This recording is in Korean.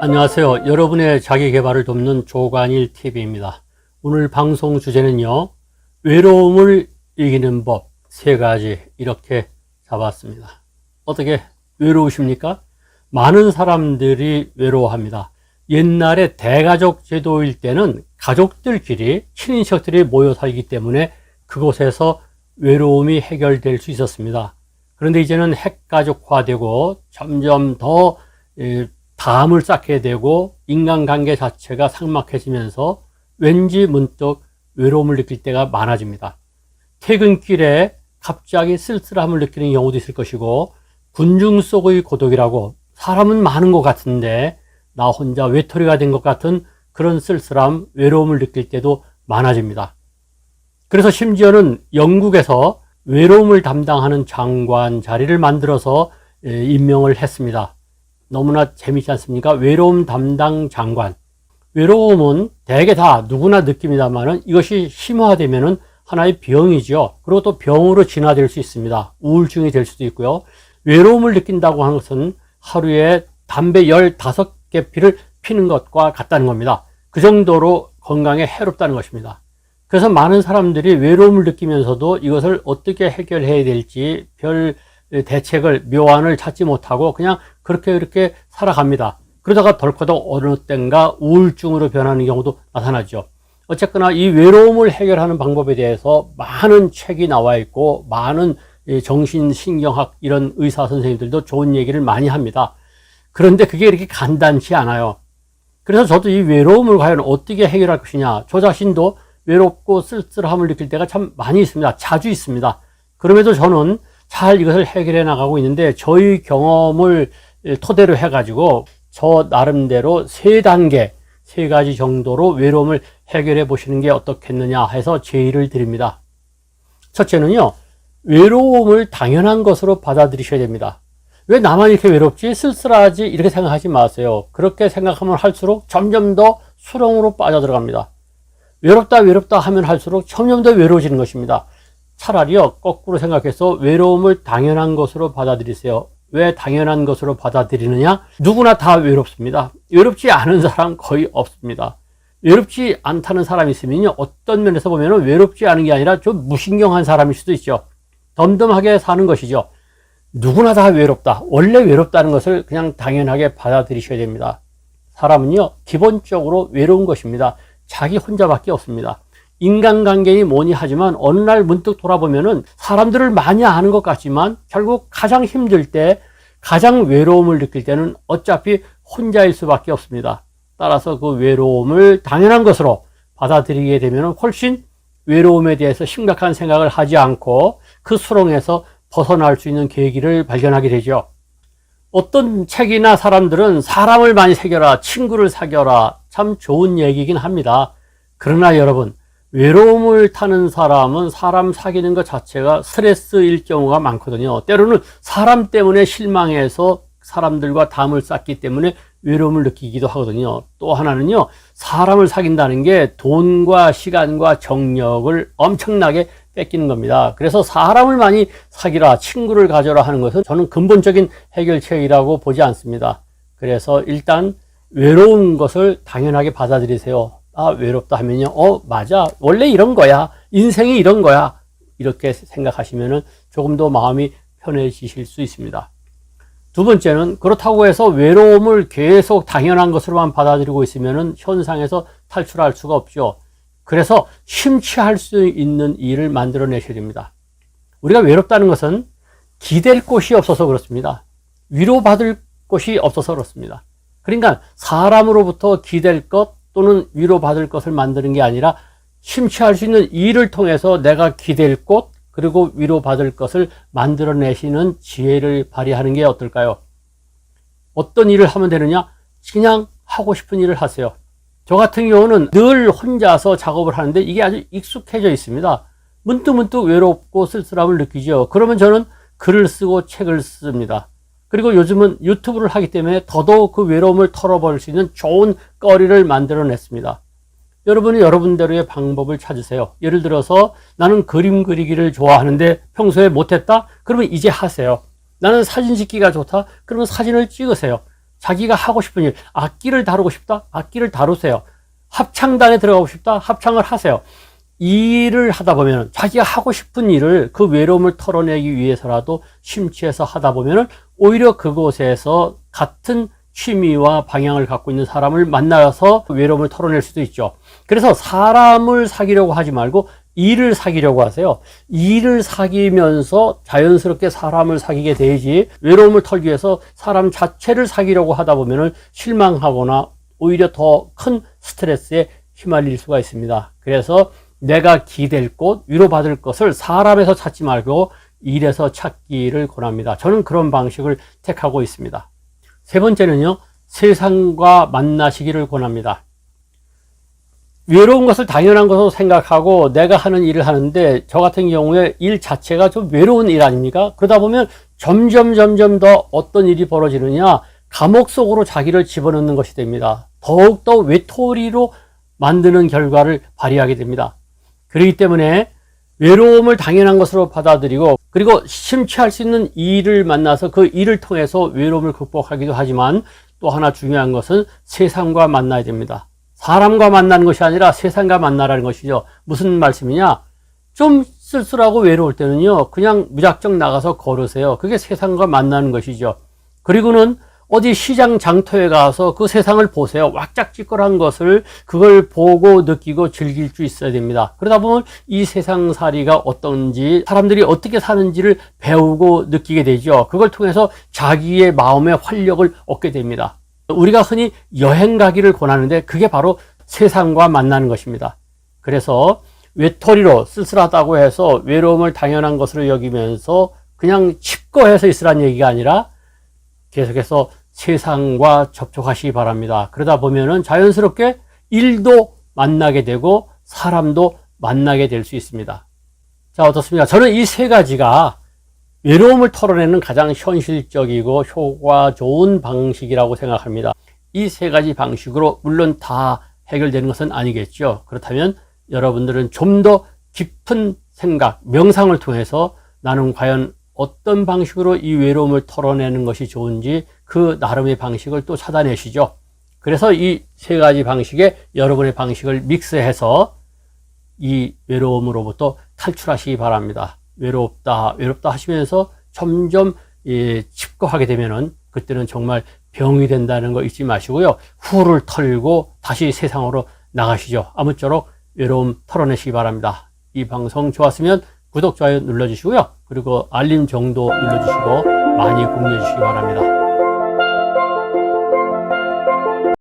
안녕하세요. 여러분의 자기 개발을 돕는 조관일 TV입니다. 오늘 방송 주제는요, 외로움을 이기는 법 세 가지 이렇게 잡았습니다. 어떻게 외로우십니까? 많은 사람들이 외로워합니다. 옛날에 대가족 제도일 때는 가족들끼리 친인척들이 모여 살기 때문에 그곳에서 외로움이 해결될 수 있었습니다. 그런데 이제는 핵가족화되고 점점 더 에, 담을 쌓게 되고 인간관계 자체가 삭막해지면서 왠지 문득 외로움을 느낄 때가 많아집니다. 퇴근길에 갑자기 쓸쓸함을 느끼는 경우도 있을 것이고 군중 속의 고독이라고 사람은 많은 것 같은데 나 혼자 외톨이가 된 것 같은 그런 쓸쓸함, 외로움을 느낄 때도 많아집니다. 그래서 심지어는 영국에서 외로움을 담당하는 장관 자리를 만들어서 에, 임명을 했습니다. 너무나 재밌지 않습니까? 외로움 담당 장관. 외로움은 대개 다 누구나 느낍니다만은 이것이 심화되면은 하나의 병이죠. 그리고 또 병으로 진화될 수 있습니다. 우울증이 될 수도 있고요. 외로움을 느낀다고 하는 것은 하루에 담배 15개 피를 피는 것과 같다는 겁니다. 그 정도로 건강에 해롭다는 것입니다. 그래서 많은 사람들이 외로움을 느끼면서도 이것을 어떻게 해결해야 될지 별 대책을, 묘안을 찾지 못하고 그냥 그렇게 그렇게 살아갑니다. 그러다가 덜커덕 어느 땐가 우울증으로 변하는 경우도 나타나죠. 어쨌거나 이 외로움을 해결하는 방법에 대해서 많은 책이 나와 있고 많은 정신신경학 이런 의사 선생님들도 좋은 얘기를 많이 합니다. 그런데 그게 이렇게 간단치 않아요. 그래서 저도 이 외로움을 과연 어떻게 해결할 것이냐. 저 자신도 외롭고 쓸쓸함을 느낄 때가 참 많이 있습니다. 자주 있습니다. 그럼에도 저는 잘 이것을 해결해 나가고 있는데 저희 경험을 토대로 해가지고 저 나름대로 세 단계, 세 가지 정도로 외로움을 해결해 보시는 게 어떻겠느냐 해서 제의를 드립니다. 첫째는요, 외로움을 당연한 것으로 받아들이셔야 됩니다. 왜 나만 이렇게 외롭지? 쓸쓸하지? 이렇게 생각하지 마세요. 그렇게 생각하면 할수록 점점 더 수렁으로 빠져들어갑니다. 외롭다, 외롭다 하면 할수록 점점 더 외로워지는 것입니다. 차라리요, 거꾸로 생각해서 외로움을 당연한 것으로 받아들이세요. 왜 당연한 것으로 받아들이느냐? 누구나 다 외롭습니다. 외롭지 않은 사람 거의 없습니다. 외롭지 않다는 사람이 있으면요, 어떤 면에서 보면 외롭지 않은 게 아니라 좀 무신경한 사람일 수도 있죠. 덤덤하게 사는 것이죠. 누구나 다 외롭다. 원래 외롭다는 것을 그냥 당연하게 받아들이셔야 됩니다. 사람은요, 기본적으로 외로운 것입니다. 자기 혼자밖에 없습니다. 인간관계니 뭐니 하지만 어느 날 문득 돌아보면은 사람들을 많이 아는 것 같지만 결국 가장 힘들 때 가장 외로움을 느낄 때는 어차피 혼자일 수밖에 없습니다. 따라서 그 외로움을 당연한 것으로 받아들이게 되면 훨씬 외로움에 대해서 심각한 생각을 하지 않고 그 수렁에서 벗어날 수 있는 계기를 발견하게 되죠. 어떤 책이나 사람들은 사람을 많이 사겨라, 친구를 사겨라, 참 좋은 얘기긴 합니다. 그러나 여러분, 외로움을 타는 사람은 사람 사귀는 것 자체가 스트레스일 경우가 많거든요. 때로는 사람 때문에 실망해서 사람들과 담을 쌓기 때문에 외로움을 느끼기도 하거든요. 또 하나는요, 사람을 사귄다는 게 돈과 시간과 정력을 엄청나게 뺏기는 겁니다. 그래서 사람을 많이 사귀라, 친구를 가져라 하는 것은 저는 근본적인 해결책이라고 보지 않습니다. 그래서 일단 외로운 것을 당연하게 받아들이세요. 아, 외롭다 하면요. 어, 맞아. 원래 이런 거야. 인생이 이런 거야. 이렇게 생각하시면은 조금 더 마음이 편해지실 수 있습니다. 두 번째는 그렇다고 해서 외로움을 계속 당연한 것으로만 받아들이고 있으면은 현상에서 탈출할 수가 없죠. 그래서 심취할 수 있는 일을 만들어내셔야 됩니다. 우리가 외롭다는 것은 기댈 곳이 없어서 그렇습니다. 위로받을 곳이 없어서 그렇습니다. 그러니까 사람으로부터 기댈 것 또는 위로받을 것을 만드는 게 아니라 심취할 수 있는 일을 통해서 내가 기댈 곳 그리고 위로받을 것을 만들어내시는 지혜를 발휘하는 게 어떨까요? 어떤 일을 하면 되느냐? 그냥 하고 싶은 일을 하세요. 저 같은 경우는 늘 혼자서 작업을 하는데 이게 아주 익숙해져 있습니다. 문득문득 외롭고 쓸쓸함을 느끼죠. 그러면 저는 글을 쓰고 책을 씁니다. 그리고 요즘은 유튜브를 하기 때문에 더더욱 그 외로움을 털어버릴 수 있는 좋은 거리를 만들어냈습니다. 여러분이 여러분대로의 방법을 찾으세요. 예를 들어서 나는 그림 그리기를 좋아하는데 평소에 못했다? 그러면 이제 하세요. 나는 사진 찍기가 좋다? 그러면 사진을 찍으세요. 자기가 하고 싶은 일, 악기를 다루고 싶다? 악기를 다루세요. 합창단에 들어가고 싶다? 합창을 하세요. 일을 하다 보면 자기가 하고 싶은 일을 그 외로움을 털어내기 위해서라도 심취해서 하다 보면 오히려 그곳에서 같은 취미와 방향을 갖고 있는 사람을 만나서 외로움을 털어낼 수도 있죠. 그래서 사람을 사귀려고 하지 말고 일을 사귀려고 하세요. 일을 사귀면서 자연스럽게 사람을 사귀게 되지 외로움을 털기 위해서 사람 자체를 사귀려고 하다 보면 실망하거나 오히려 더 큰 스트레스에 휘말릴 수가 있습니다. 그래서 내가 기댈 곳, 위로받을 것을 사람에서 찾지 말고 일에서 찾기를 권합니다. 저는 그런 방식을 택하고 있습니다. 세 번째는요, 세상과 만나시기를 권합니다. 외로운 것을 당연한 것으로 생각하고 내가 하는 일을 하는데 저 같은 경우에 일 자체가 좀 외로운 일 아닙니까? 그러다 보면 점점 점점 더 어떤 일이 벌어지느냐 감옥 속으로 자기를 집어넣는 것이 됩니다. 더욱더 외톨이로 만드는 결과를 발휘하게 됩니다. 그렇기 때문에 외로움을 당연한 것으로 받아들이고 그리고 심취할 수 있는 일을 만나서 그 일을 통해서 외로움을 극복하기도 하지만 또 하나 중요한 것은 세상과 만나야 됩니다. 사람과 만나는 것이 아니라 세상과 만나라는 것이죠. 무슨 말씀이냐? 좀 쓸쓸하고 외로울 때는요, 그냥 무작정 나가서 걸으세요. 그게 세상과 만나는 것이죠. 그리고는 어디 시장 장터에 가서 그 세상을 보세요. 왁짝지껄한 것을 그걸 보고 느끼고 즐길 수 있어야 됩니다. 그러다 보면 이 세상살이가 어떤지 사람들이 어떻게 사는지를 배우고 느끼게 되죠. 그걸 통해서 자기의 마음의 활력을 얻게 됩니다. 우리가 흔히 여행 가기를 권하는데 그게 바로 세상과 만나는 것입니다. 그래서 외톨이로 쓸쓸하다고 해서 외로움을 당연한 것으로 여기면서 그냥 칩거해서 있으란 얘기가 아니라 계속해서 세상과 접촉하시기 바랍니다. 그러다 보면은 자연스럽게 일도 만나게 되고 사람도 만나게 될 수 있습니다. 자, 어떻습니까? 저는 이 세 가지가 외로움을 털어내는 가장 현실적이고 효과 좋은 방식이라고 생각합니다. 이 세 가지 방식으로 물론 다 해결되는 것은 아니겠죠. 그렇다면 여러분들은 좀 더 깊은 생각, 명상을 통해서 나는 과연 어떤 방식으로 이 외로움을 털어내는 것이 좋은지 그 나름의 방식을 또 찾아내시죠. 그래서 이 세 가지 방식에 여러분의 방식을 믹스해서 이 외로움으로부터 탈출하시기 바랍니다. 외롭다, 외롭다 하시면서 점점 예, 칩거하게 되면은 그때는 정말 병이 된다는 거 잊지 마시고요. 후를 털고 다시 세상으로 나가시죠. 아무쪼록 외로움 털어내시기 바랍니다. 이 방송 좋았으면 구독, 좋아요 눌러주시고요. 그리고 알림 정도 눌러주시고 많이 공유해 주시기 바랍니다.